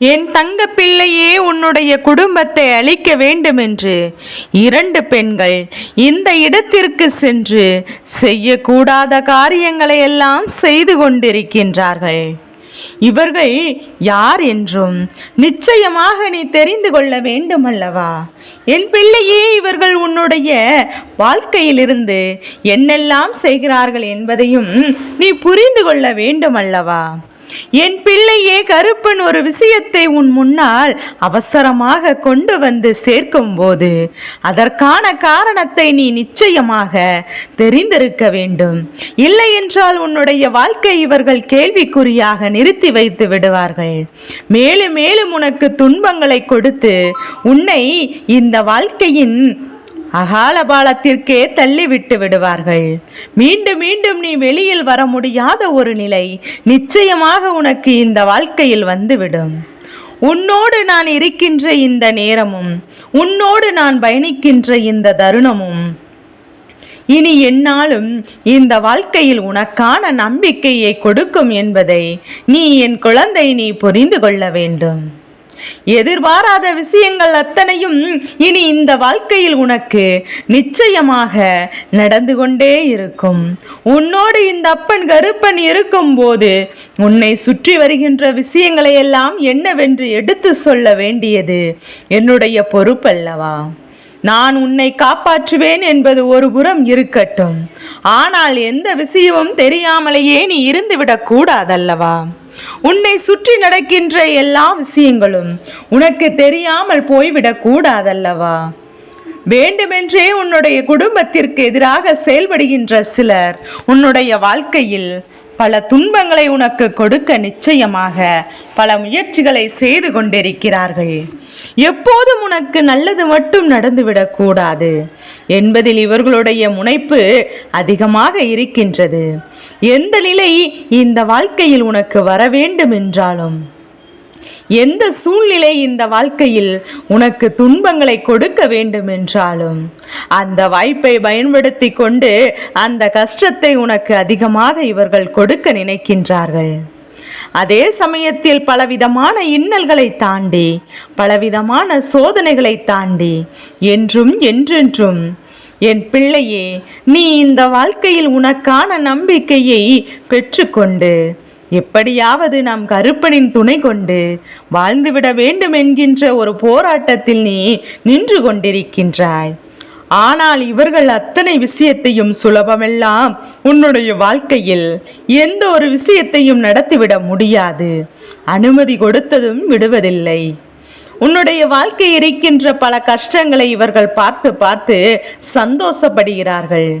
என் தங்க பிள்ளையே உன்னுடைய குடும்பத்தை அழிக்க வேண்டுமென்று இரண்டு பெண்கள் இந்த இடத்திற்கு சென்று செய்யக்கூடாத காரியங்களை எல்லாம் செய்து கொண்டிருக்கின்றார்கள். இவர்கள் யார் என்றும் நிச்சயமாக நீ தெரிந்து கொள்ள வேண்டும் அல்லவா என் பிள்ளையே இவர்கள் உன்னுடைய வாழ்க்கையிலிருந்து என்னெல்லாம் செய்கிறார்கள் என்பதையும் நீ புரிந்து கொள்ள வேண்டும் அல்லவா என் பிள்ளையே கருப்பன் ஒரு விஷயத்தை உன் முன்னால் அவசரமாக கொண்டு வந்து சேர்க்கும் போது அதற்கான காரணத்தை நீ நிச்சயமாக தெரிந்திருக்க வேண்டும். இல்லை என்றால் உன்னுடைய வாழ்க்கை இவர்கள் கேள்விக்குறியாக நிறுத்தி வைத்து விடுவார்கள். மேலும் மேலும் உனக்கு துன்பங்களை கொடுத்து உன்னை இந்த வாழ்க்கையின் அகால பாலத்திற்கே தள்ளிவிட்டு விடுவார்கள். மீண்டும் மீண்டும் நீ வெளியில் வர முடியாத ஒரு நிலை நிச்சயமாக உனக்கு இந்த வாழ்க்கையில் வந்துவிடும். உன்னோடு நான் இருக்கின்ற இந்த நேரமும் உன்னோடு நான் பயணிக்கின்ற இந்த தருணமும் இனி என்னாலும் இந்த வாழ்க்கையில் உனக்கான நம்பிக்கையை கொடுக்கும் என்பதை நீ என் குழந்தை நீ புரிந்து கொள்ள வேண்டும். எதிர்பாராத விஷயங்கள் அத்தனையும் இனி இந்த வாழ்க்கையில் உனக்கு நிச்சயமாக நடந்து கொண்டே இருக்கும். உன்னோடு இந்த அப்பன் கருப்பன் இருக்கும்போது உன்னை சுற்றி வருகின்ற விஷயங்களை எல்லாம் என்னவென்று எடுத்து சொல்ல வேண்டியது என்னுடைய பொறுப்பல்லவா? நான் உன்னை காப்பாற்றுவேன் என்பது ஒரு புறம் இருக்கட்டும். ஆனால் எந்த விஷயமும் தெரியாமலேயே நீ இருந்துவிடக் கூடாதல்லவா? உன்னை சுற்றி நடக்கின்ற எல்லா விஷயங்களும் உனக்கு தெரியாமல் போய்விடக் கூடாதல்லவா? வேண்டுமென்றே உன்னுடைய குடும்பத்திற்கு எதிராக செயல்படுகின்ற சிலர் உன்னுடைய வாழ்க்கையில் பல துன்பங்களை உனக்கு கொடுக்க நிச்சயமாக பல முயற்சிகளை செய்து கொண்டிருக்கிறார்கள். எப்போதும் உனக்கு நல்லது மட்டும் நடந்துவிடக்கூடாது என்பதில் இவர்களுடைய முனைப்பு அதிகமாக இருக்கின்றது. எந்த நிலை இந்த வாழ்க்கையில் உனக்கு வர வேண்டும் என்றாலும்? எந்த சூழ்நிலை இந்த வாழ்க்கையில் உனக்கு துன்பங்களை கொடுக்க வேண்டும் என்றாலும்? அந்த வாய்ப்பை பயன்படுத்தி கொண்டு அந்த கஷ்டத்தை உனக்கு அதிகமாக இவர்கள் கொடுக்க நினைக்கின்றார்கள். அதே சமயத்தில் பலவிதமான இன்னல்களை தாண்டி பலவிதமான சோதனைகளை தாண்டி என்றும் என்றென்றும் என் பிள்ளையே நீ இந்த வாழ்க்கையில் உனக்கான நம்பிக்கையை பெற்றுக்கொண்டு எப்படியாவது நாம் கருப்பனின் துணை கொண்டு வாழ்ந்துவிட வேண்டும் என்கின்ற ஒரு போராட்டத்தில் நீ நின்று கொண்டிருக்கின்றாய். ஆனால் இவர்கள் அத்தனை விஷயத்தையும் சுலபமெல்லாம் உன்னுடைய வாழ்க்கையில் எந்த ஒரு விஷயத்தையும் நடத்திவிட முடியாது. அனுமதி கொடுத்ததும் விடுவதில்லை. உன்னுடைய வாழ்க்கை இருக்கின்ற பல கஷ்டங்களை இவர்கள் பார்த்து பார்த்து சந்தோஷப்படுகிறார்கள்.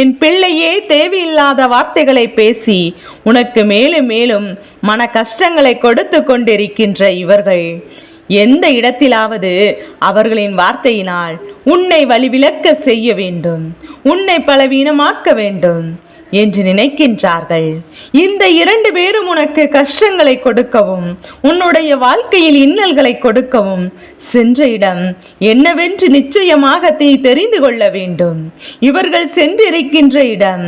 என் பிள்ளையே தேவையில்லாத வார்த்தைகளை பேசி உனக்கு மேலும் மேலும் மன கஷ்டங்களை கொடுத்து கொண்டிருக்கின்ற இவர்கள். எந்த இடத்திலாவது அவர்களின் வார்த்தையினால் உன்னை வழிவிலக்க செய்ய வேண்டும் உன்னை பலவீனமாக்க வேண்டும் என்று நினைக்கின்றார்கள். இந்த இரண்டு பேரும் உனக்கு கஷ்டங்களை கொடுக்கவும் உன்னுடைய வாழ்க்கையில் இன்னல்களை கொடுக்கவும் சென்ற இடம் என்னவென்று நிச்சயமாக நீ தெரிந்து கொள்ள வேண்டும். இவர்கள் சென்றிருக்கின்ற இடம்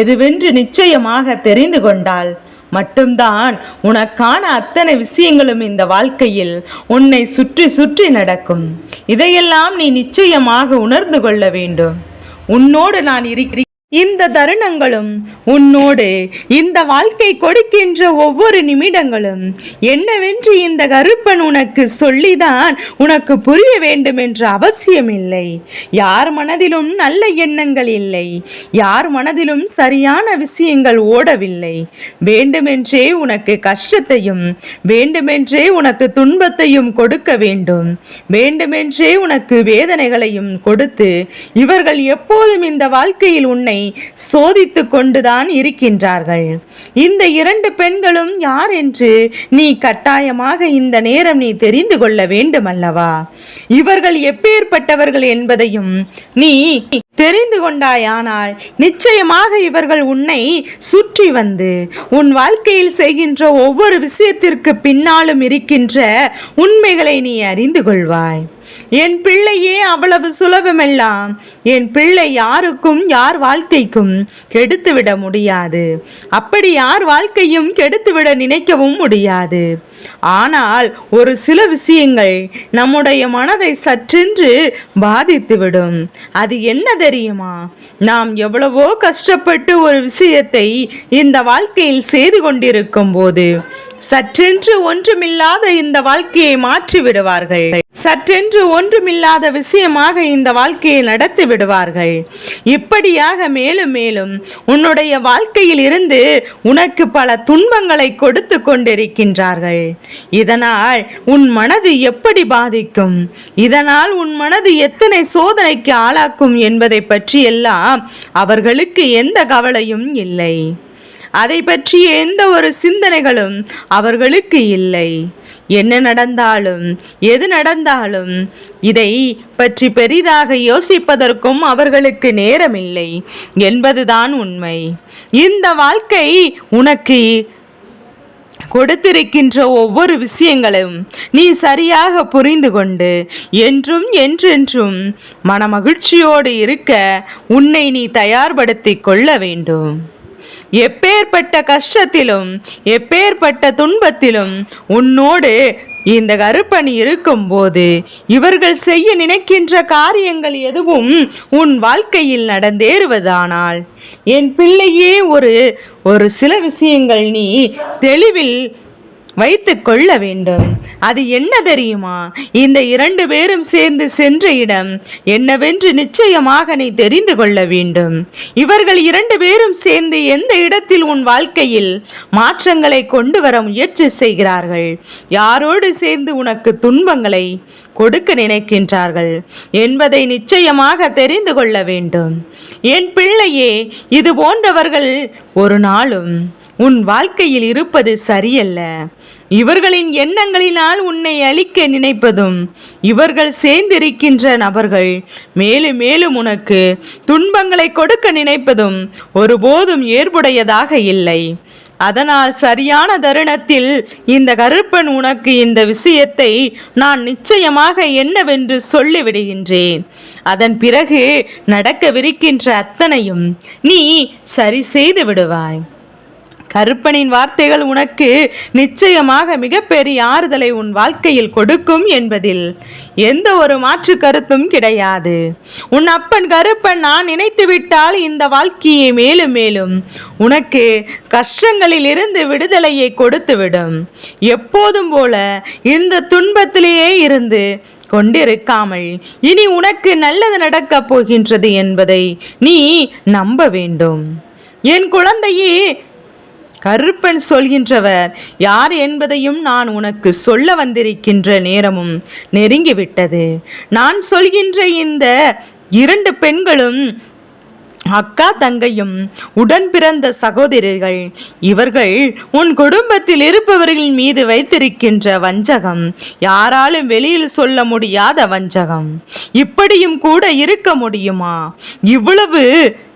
எதுவென்று நிச்சயமாக தெரிந்து கொண்டால் மட்டும்தான். உனக்கான அத்தனை விஷயங்களும் இந்த வாழ்க்கையில் உன்னை சுற்றி சுற்றி நடக்கும். இதையெல்லாம் நீ நிச்சயமாக உணர்ந்து கொள்ள வேண்டும். உன்னோடு நான் இருக்கிறேன் இந்த தருணங்களும் உன்னோடு இந்த வாழ்க்கை கொடுக்கின்ற ஒவ்வொரு நிமிடங்களும் என்னவென்று இந்த கருப்பன் உனக்கு சொல்லிதான் உனக்கு புரிய வேண்டும் என்ற அவசியம் இல்லை. யார் மனதிலும் நல்ல எண்ணங்கள் இல்லை. யார் மனதிலும் சரியான விஷயங்கள் ஓடவில்லை. வேண்டுமென்றே உனக்கு கஷ்டத்தையும் வேண்டுமென்றே உனக்கு துன்பத்தையும் கொடுக்க வேண்டும். வேண்டுமென்றே உனக்கு வேதனைகளையும் கொடுத்து இவர்கள் எப்போதும் இந்த வாழ்க்கையில் உன்னை சோதித்து கொண்டுதான் இருக்கின்றார்கள். இந்த இரண்டு பெண்களும் யார் என்று நீ கட்டாயமாக இந்த நேரம் நீ தெரிந்து கொள்ள வேண்டும் அல்லவா இவர்கள் எப்பேற்பட்டவர்கள் என்பதையும் நீ தெரிந்து கொண்டாயானால் நிச்சயமாக இவர்கள் உன்னை சுற்றி வந்து உன் வாழ்க்கையில் செய்கின்ற ஒவ்வொரு விஷயத்திற்கு பின்னாலும் இருக்கின்ற உண்மைகளை நீ அறிந்து கொள்வாய். என் பிள்ளையே அவ்வளவு சுலபமெல்லாம் என் பிள்ளை யாருக்கும் யார் வாழ்க்கைக்கும் கெடுத்துவிட முடியாது. அப்படி யார் வாழ்க்கையும் கெடுத்துவிட நினைக்கவும் முடியாது. ஆனால் ஒரு சில விஷயங்கள் நம்முடைய மனதை சற்றென்று பாதித்துவிடும். அது என்னது தெரியுமா? நாம் எவ்வளவோ கஷ்டப்பட்டு ஒரு விஷயத்தை இந்த வாழ்க்கையில் செய்து கொண்டிருக்கும் போது சற்றென்று ஒன்றுமில்லாத இந்த வாழ்க்கையை மாற்றி விடுவார்கள். சற்றென்று ஒன்றுமில்லாத விஷயமாக இந்த வாழ்க்கையை நடத்தி விடுவார்கள். இப்படியாக மேலும் மேலும் உன்னுடைய வாழ்க்கையில் இருந்து உனக்கு பல துன்பங்களை கொடுத்து கொண்டிருக்கின்றார்கள். இதனால் உன் மனது எப்படி பாதிக்கும்? இதனால் உன் மனது எத்தனை சோதனைக்கு ஆளாக்கும் என்பதை பற்றியெல்லாம் அவர்களுக்கு எந்த கவலையும் இல்லை. அதை பற்றி எந்த ஒரு சிந்தனைகளும் அவர்களுக்கு இல்லை. என்ன நடந்தாலும் எது நடந்தாலும் இதை பற்றி பெரிதாக யோசிப்பதற்கும் அவர்களுக்கு நேரமில்லை என்பதுதான் உண்மை. இந்த வாழ்க்கை உனக்கு கொடுத்திருக்கின்ற ஒவ்வொரு விஷயங்களும் நீ சரியாக புரிந்து கொண்டு என்றும் என்றென்றும் மனமகிழ்ச்சியோடு இருக்க உன்னை நீ தயார்படுத்திக் கொள்ள வேண்டும். எப்பேற்பட்ட கஷ்டத்திலும் எப்பேற்பட்ட துன்பத்திலும் உன்னோடு இந்த கருப்பணி இருக்கும்போது இவர்கள் செய்ய நினைக்கின்ற காரியங்கள் எதுவும் உன் வாழ்க்கையில் நடந்தேறுவதானால் என் பிள்ளையே ஒரு ஒரு சில விஷயங்கள் நீ தெளிவில் வைத்து கொள்ள வேண்டும். அது என்ன தெரியுமா? இந்த இரண்டு பேரும் சேர்ந்து சென்ற இடம் என்னவென்று நிச்சயமாக நீ தெரிந்து கொள்ள வேண்டும். இவர்கள் இரண்டு பேரும் சேர்ந்து எந்த இடத்தில் உன் வாழ்க்கையில் மாற்றங்களை கொண்டு வர முயற்சி செய்கிறார்கள்? யாரோடு சேர்ந்து உனக்கு துன்பங்களை கொடுக்க நினைக்கின்றார்கள் என்பதை நிச்சயமாக தெரிந்து கொள்ள வேண்டும். என் பிள்ளையே இது போன்றவர்கள் ஒரு நாளும் உன் வாழ்க்கையில் இருப்பது சரியல்ல. இவர்களின் எண்ணங்களினால் உன்னை அழிக்க நினைப்பதும் இவர்கள் சேர்ந்திருக்கின்ற நபர்கள் மேலும் மேலும் உனக்கு துன்பங்களை கொடுக்க நினைப்பதும் ஒருபோதும் ஏற்புடையதாக இல்லை. அதனால் சரியான தருணத்தில் இந்த கருப்பன் உனக்கு இந்த விஷயத்தை நான் நிச்சயமாக என்னவென்று சொல்லிவிடுகின்றேன். அதன் பிறகு நடக்கவிருக்கின்ற அத்தனையும் நீ சரி செய்து விடுவாய். கருப்பனின் வார்த்தைகள் உனக்கு நிச்சயமாக மிகப்பெரிய ஆறுதலை உன் வாழ்க்கையில் கொடுக்கும் என்பதில் எந்த ஒரு மாற்று கருத்தும் கிடையாது. உன் அப்பன் கருப்பன் நான் நினைத்து விட்டால் இந்த வாழ்க்கையை மேலும் மேலும் உனக்கு கஷ்டங்களில் இருந்து விடுதலையை கொடுத்துவிடும். எப்போதும் போல இந்த துன்பத்திலேயே இருந்து கொண்டிருக்காமல் இனி உனக்கு நல்லது நடக்கப் போகின்றது என்பதை நீ நம்ப வேண்டும். என் குழந்தையே கருப்பன் சொல்கின்றவர் யார் என்பதையும் நான் உனக்கு சொல்ல வந்திருக்கின்ற நேரமும் நெருங்கிவிட்டது. நான் சொல்கின்ற இந்த இரண்டு பெண்களும் அக்கா தங்கையும் உடன் பிறந்த சகோதரர்கள் இவர்கள் உன் குடும்பத்தில் இருப்பவர்கள் மீது வைத்திருக்கின்ற வஞ்சகம். யாராலும் வெளியில் சொல்ல முடியாத வஞ்சகம். இப்படியும் கூட இருக்க முடியுமா? இவ்வளவு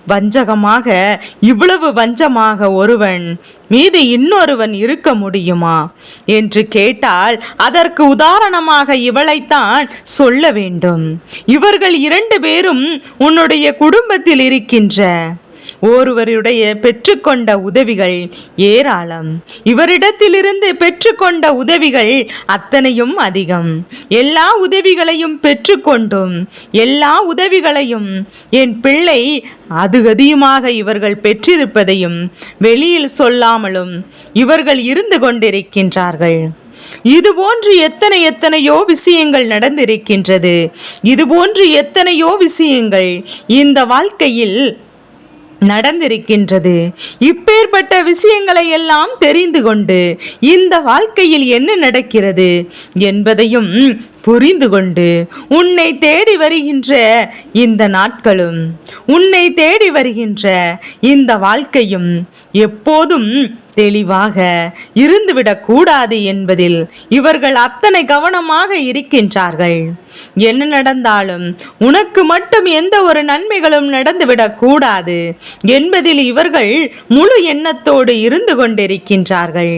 வஞ்சகமாக இவ்வளவு வஞ்சமாக ஒருவன் மீது இன்னொருவன் இருக்க முடியுமா? என்று கேட்டால் அதற்கு உதாரணமாக இவளைத்தான் சொல்ல வேண்டும். இவர்கள் இரண்டு பேரும் உன்னுடைய குடும்பத்தில் இருக்கின்ற ஒருவருடைய பெற்றுக்கொண்ட உதவிகள் ஏராளம். இவரிடத்திலிருந்து பெற்றுக்கொண்ட உதவிகள் அத்தனையும் அதிகம். எல்லா உதவிகளையும் பெற்றுக்கொண்டும் எல்லா உதவிகளையும் என் பிள்ளை அது அதிகமாக இவர்கள் பெற்றிருப்பதையும் வெளியில் சொல்லாமலும் இவர்கள் இருந்து கொண்டிருக்கின்றார்கள். இது போன்று எத்தனை எத்தனையோ விஷயங்கள் நடந்திருக்கின்றது. இது போன்று எத்தனையோ விஷயங்கள் இந்த வாழ்க்கையில் நடந்திருக்கின்றது. இப்பேற்பட்ட விஷயங்களை எல்லாம் தெரிந்து கொண்டு இந்த வாழ்க்கையில் என்ன நடக்கிறது என்பதையும் புரிந்து கொண்டு உன்னை தேடி வருகின்ற இந்த நாட்களும் உன்னை தேடி வருகின்ற இந்த வாழ்க்கையும் எப்போதும் தெளிவாக இருந்துவிடக்கூடாது என்பதில் இவர்கள் அத்தனை கவனமாக இருக்கின்றார்கள். என்ன நடந்தாலும் உனக்கு மட்டும் எந்த ஒரு நன்மைகளும் நடந்துவிடக்கூடாது என்பதில் இவர்கள் முழு எண்ணத்தோடு இருந்து கொண்டிருக்கின்றார்கள்.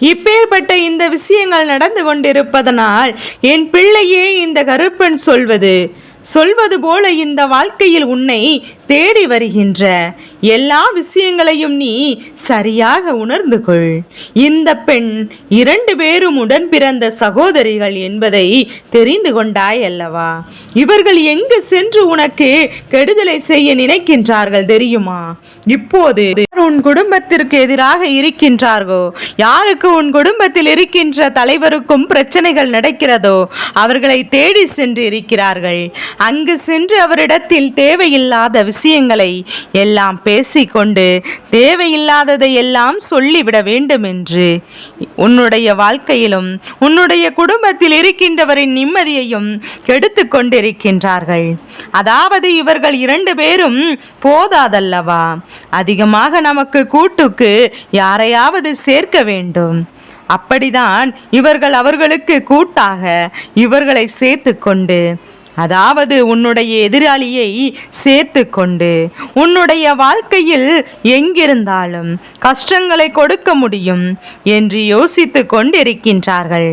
இப்பேற்பட்ட இந்த விஷயங்கள் நடந்து கொண்டிருப்பதனால் என் பிள்ளையே இந்த கருப்பன் சொல்வது. சொல்வது போல இந்த வாழ்க்கையில் உன்னை தேடி வருகின்ற எல்லா விஷயங்களையும் நீ சரியாக உணர்ந்து கொள். இந்த பெண் இரண்டு பேரும் உடன் பிறந்த சகோதரிகள் என்பதை தெரிந்து கொண்டாய் அல்லவா? இவர்கள் எங்கு சென்று உனக்கு கெடுதலை செய்ய நினைக்கின்றார்கள் தெரியுமா? இப்போது உன் குடும்பத்திற்கு எதிராக இருக்கின்றார்களோ யாருக்கு உன் குடும்பத்தில் இருக்கின்ற தலைவருக்கும் பிரச்சனைகள் நடக்கிறதோ அவர்களை தேடி சென்று இருக்கிறார்கள். அங்கு சென்று அவரிடத்தில் தேவையில்லாத விஷயங்களை எல்லாம் பேசிக்கொண்டு தேவையில்லாததை எல்லாம் சொல்லிவிட வேண்டும் என்று உன்னுடைய வாழ்க்கையிலும் உன்னுடைய குடும்பத்தில் இருக்கின்றவரின் நிம்மதியையும் கெடுத்து கொண்டிருக்கின்றார்கள். அதாவது இவர்கள் இரண்டு பேரும் போதாதல்லவா? அதிகமாக நமக்கு கூட்டுக்கு யாரையாவது சேர்க்க வேண்டும். அப்படிதான் இவர்கள் அவர்களுக்கு கூட்டாக இவர்களை சேர்த்து கொண்டு அதாவது உன்னுடைய எதிராளியை சேர்த்து கொண்டு உன்னுடைய வாழ்க்கையில் எங்கிருந்தாலும் கஷ்டங்களை கொடுக்க முடியும் என்று யோசித்து கொண்டிருக்கின்றார்கள்.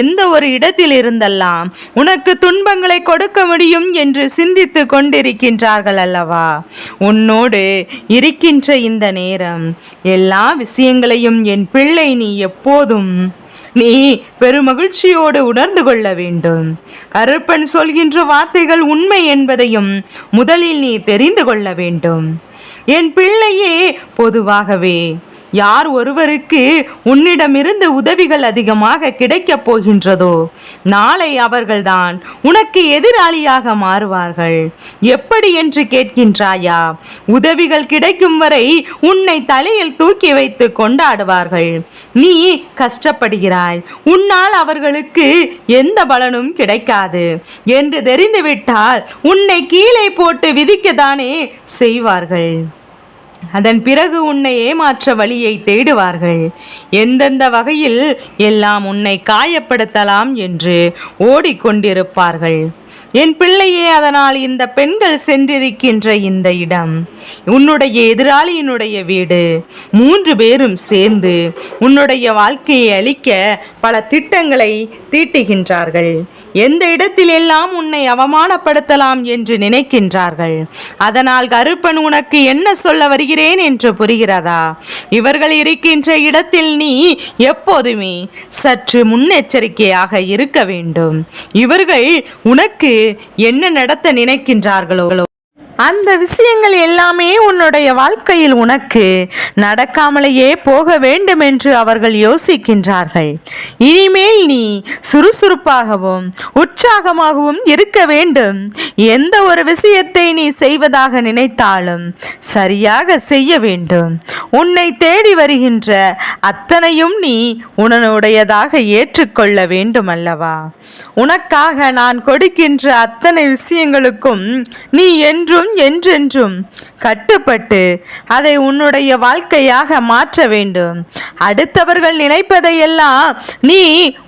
எந்த ஒரு இடத்தில் இருந்தெல்லாம் உனக்கு துன்பங்களை கொடுக்க முடியும் என்று சிந்தித்து கொண்டிருக்கின்றார்கள் அல்லவா? உன்னோடு இருக்கின்ற இந்த நேரம் எல்லா விஷயங்களையும் என் பிள்ளை நீ எப்போதும் நீ பெருமகிழ்ச்சியோடு உணர்ந்து கொள்ள வேண்டும். கருப்பன் சொல்கின்ற வார்த்தைகள் உண்மை என்பதையும் முதலில் நீ தெரிந்து கொள்ள வேண்டும். என் பிள்ளையே பொதுவாகவே யார் ஒருவருக்கு உன்னிடமிருந்து உதவிகள் அதிகமாக கிடைக்கப் போகின்றதோ நாளை அவர்கள்தான் உனக்கு எதிராளியாக மாறுவார்கள். எப்படி என்று கேட்கின்றாயா? உதவிகள் கிடைக்கும் வரை உன்னை தலையில் தூக்கி வைத்து கொண்டாடுவார்கள். நீ கஷ்டப்படுகிறாய். உன்னால் அவர்களுக்கு எந்த பலனும் கிடைக்காது. என்று தெரிந்துவிட்டால் உன்னை கீழே போட்டு விதிக்கத்தானே செய்வார்கள். அதன் பிறகு உன்னை ஏமாற்ற வழியை தேடுவார்கள். எந்தெந்த வகையில் எல்லாம் உன்னை காயப்படுத்தலாம் என்று ஓடிக்கொண்டிருப்பார்கள். என் பிள்ளையே அதனால் இந்த பெண்கள் சென்றிருக்கின்ற இந்த இடம் உன்னுடைய எதிராளியினுடைய வீடு மூன்று பேரும் சேர்ந்து உன்னுடைய வாழ்க்கையை அளிக்க பல திட்டங்களை தீட்டுகின்றார்கள். எந்த இடத்திலெல்லாம் உன்னை அவமானப்படுத்தலாம் என்று நினைக்கின்றார்கள்? அதனால் கருப்பன் உனக்கு என்ன சொல்ல வருகிறேன் என்று புரிகிறதா? இவர்கள் இருக்கின்ற இடத்தில் நீ எப்போதுமே சற்று முன்னெச்சரிக்கையாக இருக்க வேண்டும். இவர்கள் உனக்கு என்ன நடத்த நினைக்கின்றார்களோ? அந்த விஷயங்கள் எல்லாமே உன்னுடைய வாழ்க்கையில் உனக்கு நடக்காமலேயே போக வேண்டும் என்று அவர்கள் யோசிக்கின்றார்கள். இனிமேல் நீ சுறுசுறுப்பாகவும் உற்சாகமாகவும் இருக்க வேண்டும். எந்த ஒரு விஷயத்தை நீ செய்வதாக நினைத்தாலும் சரியாக செய்ய வேண்டும். உன்னை தேடி வருகின்ற அத்தனையும் நீ உன்னுடையதாக ஏற்றுக்கொள்ள வேண்டும் அல்லவா உனக்காக நான் கொடுக்கின்ற அத்தனை விஷயங்களுக்கும் நீ என்றும் என்றென்றும் கட்டுப்பட்டு அதை உன்னுடைய வாழ்க்கையாக மாற்ற வேண்டும். அடுத்தவர்கள் நினைப்பதையெல்லாம் நீ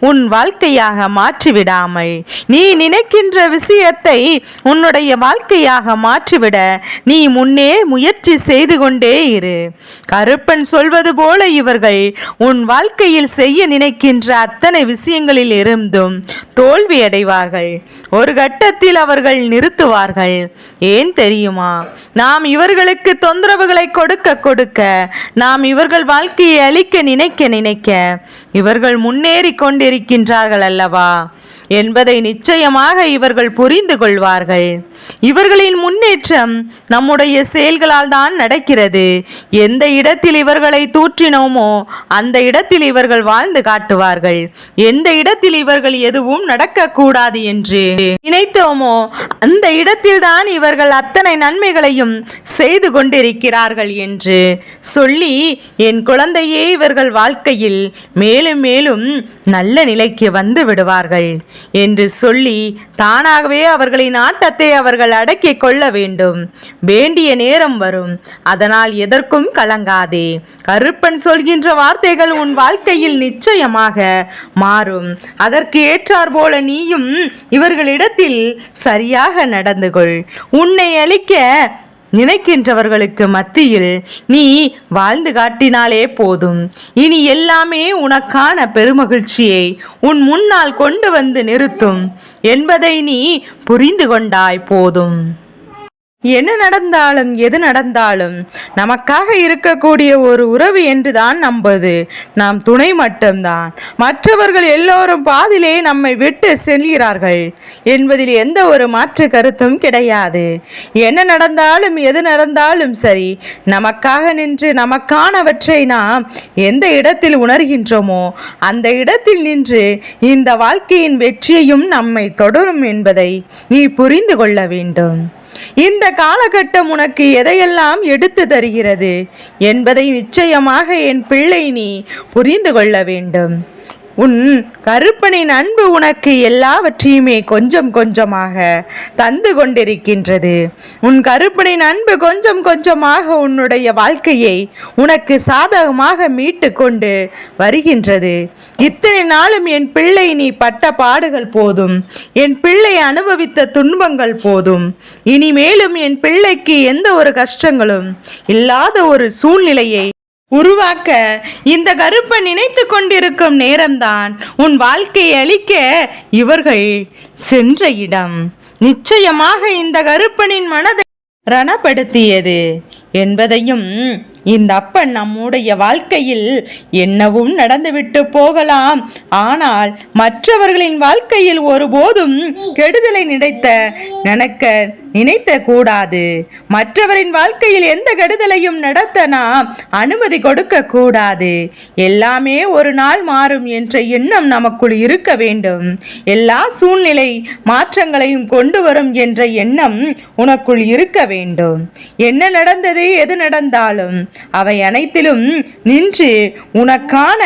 உன் வாழ்க்கையாக மாற்றிவிடாமல். நீ நினைக்கின்ற விஷயத்தை உன்னுடைய வாழ்க்கையாக மாற்றிவிட நீ முன்னே முயற்சி செய்து கொண்டே இரு. கருப்பன் சொல்வது போல இவர்கள் உன் வாழ்க்கையில் செய்ய நினைக்கின்ற அத்தனை விஷயங்களில் இருந்தும் தோல்வி அடைவார்கள். ஒரு கட்டத்தில் அவர்கள் நிறுத்துவார்கள். ஏன் தெரியுமா? நாம் இவர்களுக்கு தொந்தரவுகளை கொடுக்க கொடுக்க நாம் இவர்கள் வாழ்க்கையை அழிக்க நினைக்க நினைக்க இவர்கள் முன்னேறி கொண்டிருக்கின்றார்கள் அல்லவா? என்பதை நிச்சயமாக இவர்கள் புரிந்து கொள்வார்கள். இவர்களின் முன்னேற்றம் நம்முடைய செயல்களால் தான் நடக்கிறது. எந்த இடத்தில் இவர்களை தூற்றினோமோ அந்த இடத்தில் இவர்கள் வாழ்ந்து காட்டுவார்கள். எந்த இடத்தில் இவர்கள் எதுவும் நடக்கக்கூடாது என்று நினைத்தோமோ அந்த இடத்தில்தான் இவர்கள் அத்தனை நன்மைகளையும் செய்து கொண்டிருக்கிறார்கள் என்று சொல்லி என் குழந்தையே இவர்கள் வாழ்க்கையில் மேலும் மேலும் நல்ல நிலைக்கு வந்து விடுவார்கள். என்று சொல்லி தானாகவே அவர்களின் ஆட்டத்தை அவர்கள் அடக்கிக் கொள்ள வேண்டும். வேண்டிய நேரம் வரும். அதனால் எதற்கும் கலங்காதே. கருப்பன் சொல்கின்ற வார்த்தைகள் உன் வாழ்க்கையில் நிச்சயமாக மாறும். அதற்கு ஏற்றார் போல நீயும் இவர்களிடத்தில் சரியாக நடந்து கொள். உன்னை அழிக்க நினைக்கின்றவர்களுக்கு மத்தியில் நீ வாழ்ந்து காட்டினாலே போதும். இனி எல்லாமே உனக்கான பெருமகிழ்ச்சியை உன் முன்னால் கொண்டு வந்து நிறுத்தும் என்பதை நீ புரிந்து கொண்டாய் போதும். என்ன நடந்தாலும் எது நடந்தாலும் நமக்காக இருக்கக்கூடிய ஒரு உறவு என்றுதான் நம்புது நாம் துணை மட்டும்தான். மற்றவர்கள் எல்லோரும் பாதிலே நம்மை விட்டு செல்கிறார்கள் என்பதில் எந்த ஒரு மாற்று கருத்தும் கிடையாது. என்ன நடந்தாலும் எது நடந்தாலும் சரி நமக்காக நின்று நமக்கானவற்றை நாம் எந்த இடத்தில் உணர்கின்றோமோ அந்த இடத்தில் நின்று இந்த வாழ்க்கையின் வெற்றியையும் நம்மை தொடரும் என்பதை நீ புரிந்து கொள்ள வேண்டும். இந்த காலகட்டம் உனக்கு எதையெல்லாம் எடுத்து தருகிறது என்பதை நிச்சயமாக என் பிள்ளை நீ புரிந்து கொள்ள வேண்டும். உன் கருப்பனின் அன்பு உனக்கு எல்லாவற்றையுமே கொஞ்சம் கொஞ்சமாக தந்து கொண்டிருக்கின்றது. உன் கருப்பனின் அன்பு கொஞ்சம் கொஞ்சமாக உன்னுடைய வாழ்க்கையை உனக்கு சாதகமாக மீட்டு கொண்டு வருகின்றது. இத்தனை நாளும் என் பிள்ளை நீ பட்ட பாடுகள் போதும். என் பிள்ளை அனுபவித்த துன்பங்கள் போதும். இனிமேலும் என் பிள்ளைக்கு எந்த ஒரு கஷ்டங்களும் இல்லாத ஒரு சூழ்நிலையை உருவாக்க இந்த கருப்பை நினைத்து கொண்டிருக்கும் நேரம்தான் உன் வாழ்க்கையை அளிக்க இவர்கள் சென்ற இடம். நிச்சயமாக இந்த கருப்பனின் மனதை ரணப்படுத்தியது. என்பதையும் இந்த அப்பன் நம்முடைய வாழ்க்கையில் என்னவும் நடந்துவிட்டு போகலாம். ஆனால் மற்றவர்களின் வாழ்க்கையில் ஒருபோதும் கெடுதலை நினைத்த நினைக்க நினைத்த கூடாது மற்றவரின் வாழ்க்கையில் எந்த கெடுதலையும் நடத்த நாம் அனுமதி கொடுக்க கூடாது எல்லாமே ஒரு நாள் மாறும் என்ற எண்ணம் நமக்குள் இருக்க வேண்டும். எல்லா சூழ்நிலை மாற்றங்களையும் கொண்டு வரும் என்ற எண்ணம் உனக்குள் இருக்க வேண்டும். என்ன நடந்தது? எது நடந்தாலும் அவை அனைத்திலும் நின்று உனக்கான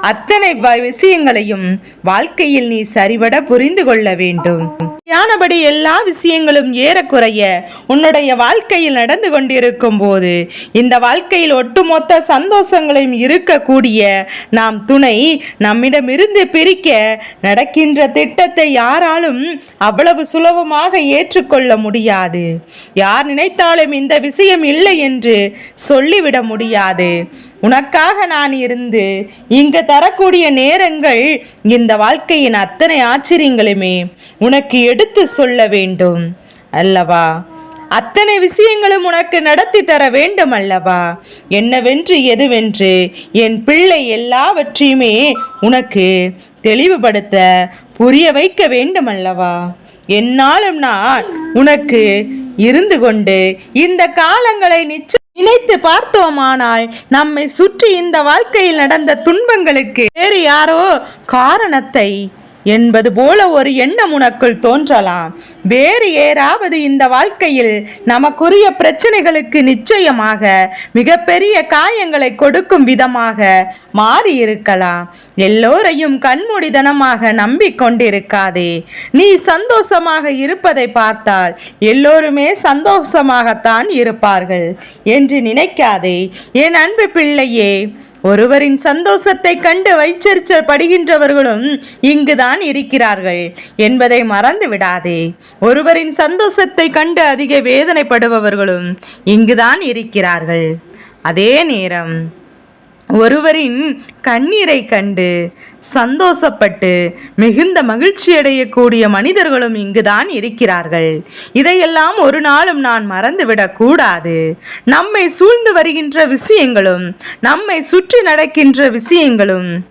அத்தனை விஷயங்களையும் வாழ்க்கையில் நீ சரிவட புரிந்து கொள்ள வேண்டும். யானபடி எல்லா விஷயங்களும் ஏறக்குறைய உன்னுடைய வாழ்க்கையில் நடந்து கொண்டிருக்கும் போது இந்த வாழ்க்கையில் ஒட்டுமொத்த சந்தோஷங்களையும் இருக்கக்கூடிய நாம் துணை நம்மிடமிருந்து பிரிக்க நடக்கின்ற திட்டத்தை யாராலும் அவ்வளவு சுலபமாக ஏற்றுக்கொள்ள முடியாது. யார் நினைத்தாலும் இந்த விஷயம் இல்லை என்று சொல்லிவிட முடியாது. உனக்காக நான் இருந்து இங்கு தரக்கூடிய நேரங்கள் இந்த வாழ்க்கையின் அத்தனை ஆச்சரியங்களுமே உனக்கு எடுத்து சொல்ல வேண்டும். அல்லவா? அத்தனை விஷயங்களும் உனக்கு நடத்தி தர வேண்டும் அல்லவா? என்னவென்று எதுவென்று என் பிள்ளை எல்லாவற்றையுமே உனக்கு தெளிவுபடுத்த புரிய வைக்க வேண்டும் அல்லவா? என்னாலும் நான் உனக்கு இருந்து கொண்டு இந்த காலங்களை நிச்சயம் நினைத்து பார்த்தோமானால் நம்மை சுற்றி இந்த வாழ்க்கையில் நடந்த துன்பங்களுக்கு வேறு யாரோ காரணத்தை என்பது போல ஒரு எண்ணம் உனக்குள் தோன்றலாம். வேறு ஏறாவது இந்த வாழ்க்கையில் நமக்குரிய பிரச்சனைகளுக்கு நிச்சயமாக மிகப்பெரிய காயங்களை கொடுக்கும் விதமாக மாறி இருக்கலாம் எல்லோரையும் கண்மூடிதனமாக நம்பிக்கொண்டிருக்காதே. நீ சந்தோஷமாக இருப்பதை பார்த்தால் எல்லோருமே சந்தோஷமாகத்தான் இருப்பார்கள். என்று நினைக்காதே. என் அன்பு பிள்ளையே ஒருவரின் சந்தோஷத்தை கண்டு வைச்சரிச்சப்படுகின்றவர்களும் இங்குதான் இருக்கிறார்கள் என்பதை மறந்து விடாதே. ஒருவரின் சந்தோஷத்தை கண்டு அதிக வேதனைப்படுபவர்களும் இங்குதான் இருக்கிறார்கள். அதே நேரம் ஒருவரின் கண்ணீரை கண்டு சந்தோஷப்பட்டு மிகுந்த மகிழ்ச்சி அடையக்கூடிய மனிதர்களும் இங்குதான் இருக்கிறார்கள். இதையெல்லாம் ஒரு நாளும் நான் மறந்துவிடக் கூடாது. நம்மை சூழ்ந்து வருகின்ற விஷயங்களும் நம்மை சுற்றி நடக்கின்ற விஷயங்களும்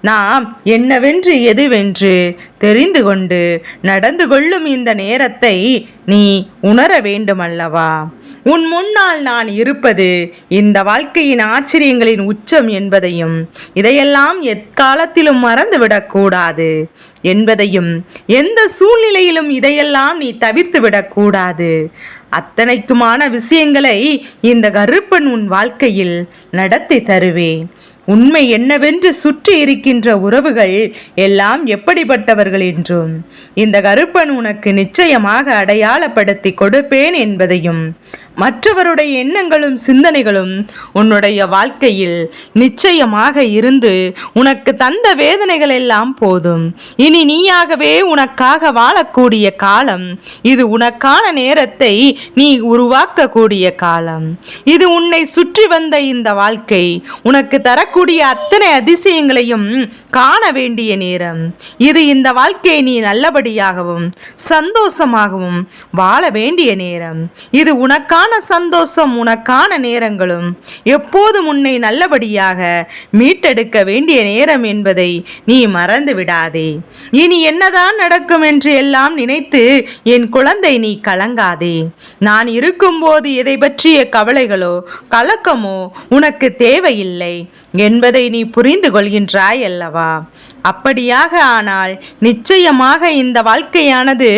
நாம் என்னவென்று எதுவென்று தெரிந்து கொண்டு நடந்து கொள்ளும் இந்த நேரத்தை நீ உணர வேண்டுமல்லவா? உன் முன்னால் நான் இருப்பது இந்த வாழ்க்கையின் ஆச்சரியங்களின் உச்சம் என்பதையும் இதையெல்லாம் எக்காலத்திலும் மறந்துவிடக்கூடாது என்பதையும் எந்த சூழ்நிலையிலும் இதையெல்லாம் நீ தவிர்த்து விடக்கூடாது அத்தனைக்குமான விஷயங்களை இந்த கருப்பன் உன் வாழ்க்கையில் நடத்தி தருவேன். உண்மை என்னவென்று சுற்றி இருக்கின்ற உறவுகள் எல்லாம் எப்படிப்பட்டவர்கள் என்றும் இந்த கருப்பன் உனக்கு நிச்சயமாக அடையாளப்படுத்தி கொடுப்பேன் என்பதையும் மற்றவருடைய எண்ணங்களும் சிந்தனைகளும் உன்னுடைய வாழ்க்கையில் நிச்சயமாக இருந்து உனக்கு தந்த வேதனைகள் எல்லாம் போதும். இனி நீயாகவே உனக்காக வாழக்கூடிய காலம் இது உனக்கான நேரத்தை நீ உருவாக்கக்கூடிய காலம். இது உன்னை சுற்றி வந்த இந்த வாழ்க்கை உனக்கு தரக்கூடிய அத்தனை அதிசயங்களையும் காண வேண்டிய நேரம். இது இந்த வாழ்க்கையை நீ நல்லபடியாகவும் சந்தோஷமாகவும் வாழ வேண்டிய நேரம். இது உனக்கான சந்தோஷம் உனக்கான நேரங்களும். எப்போதும் உன்னை நல்லபடியாக மீட்டெடுக்க வேண்டிய நேரம் என்பதை நீ மறந்து விடாதே. இனி என்னதான் நடக்கும் என்று எல்லாம் நினைத்து என் குழந்தை நீ கலங்காதே. நான் இருக்கும்போது எதை பற்றிய கவலைகளோ கலக்கமோ உனக்கு தேவையில்லை என்பதை நீ புரிந்து கொள்கின்றாய் அல்லவா? அப்படியாக ஆனால் நிச்சயமாக இந்த வாழ்க்கையானது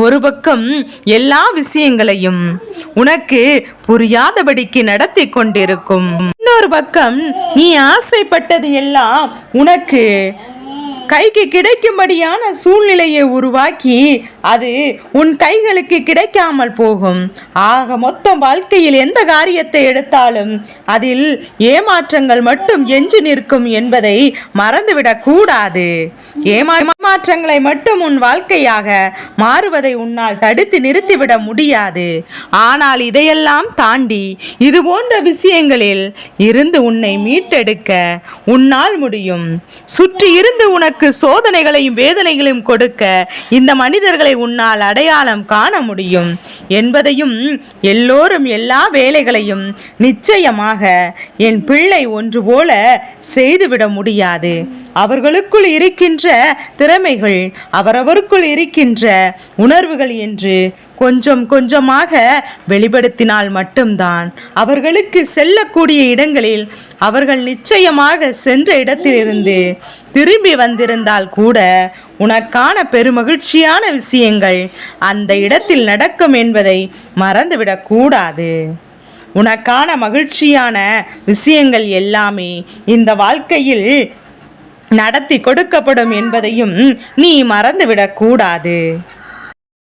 ஒரு பக்கம் எல்லா விஷயங்களையும் உனக்கு புரியாதபடிக்கு நடத்தி கொண்டிருக்கும். இன்னொரு பக்கம் நீ ஆசைப்பட்டது எல்லாம் உனக்கு கைக்கு கிடைக்கும்படியான சூழ்நிலையை உருவாக்கி அது உன் கைகளுக்கு கிடைக்காமல் போகும். ஆக மொத்தம் வாழ்க்கையில் எந்த காரியத்தை எடுத்தாலும் அதில் ஏமாற்றங்கள் மட்டும் எஞ்சி நிற்கும் என்பதை மறந்துவிடக் கூடாது ஏமா மாற்றங்களை மட்டும் உன் வாழ்க்கையாக மாறுவதை உன்னால் தடுத்து நிறுத்திவிட முடியாது. ஆனால் இதையெல்லாம் தாண்டி இது போன்ற விஷயங்களில் இருந்து உன்னை மீட்டெடுக்க உன்னால் முடியும். சுற்றி இருந்து உனக்கு சோதனைகளையும் வேதனைகளையும் கொடுக்க இந்த மனிதர்களை உன்னால் அடையாளம் காண முடியும். என்பதையும் எல்லோரும் எல்லா வேலைகளையும் நிச்சயமாக என் பிள்ளை ஒன்று போல செய்துவிட முடியாது. அவர்களுக்குள் இருக்கின்ற திறமைகள் அவரவருக்குள் இருக்கின்ற உணர்வுகள் என்று கொஞ்சம் கொஞ்சமாக வெளிப்படுத்தினால் மட்டும்தான். அவர்களுக்கு செல்லக்கூடிய இடங்களில் அவர்கள் நிச்சயமாக சென்ற இடத்திலிருந்து திரும்பி வந்திருந்தால் கூட உனக்கான பெருமகிழ்ச்சியான விஷயங்கள் அந்த இடத்தில் நடக்கும் என்பதை மறந்துவிடக்கூடாது உனக்கான மகிழ்ச்சியான விஷயங்கள் எல்லாமே இந்த வாழ்க்கையில் நடத்தி கொடுக்கப்படும் என்பதையும் நீ மறந்துவிடக் கூடாது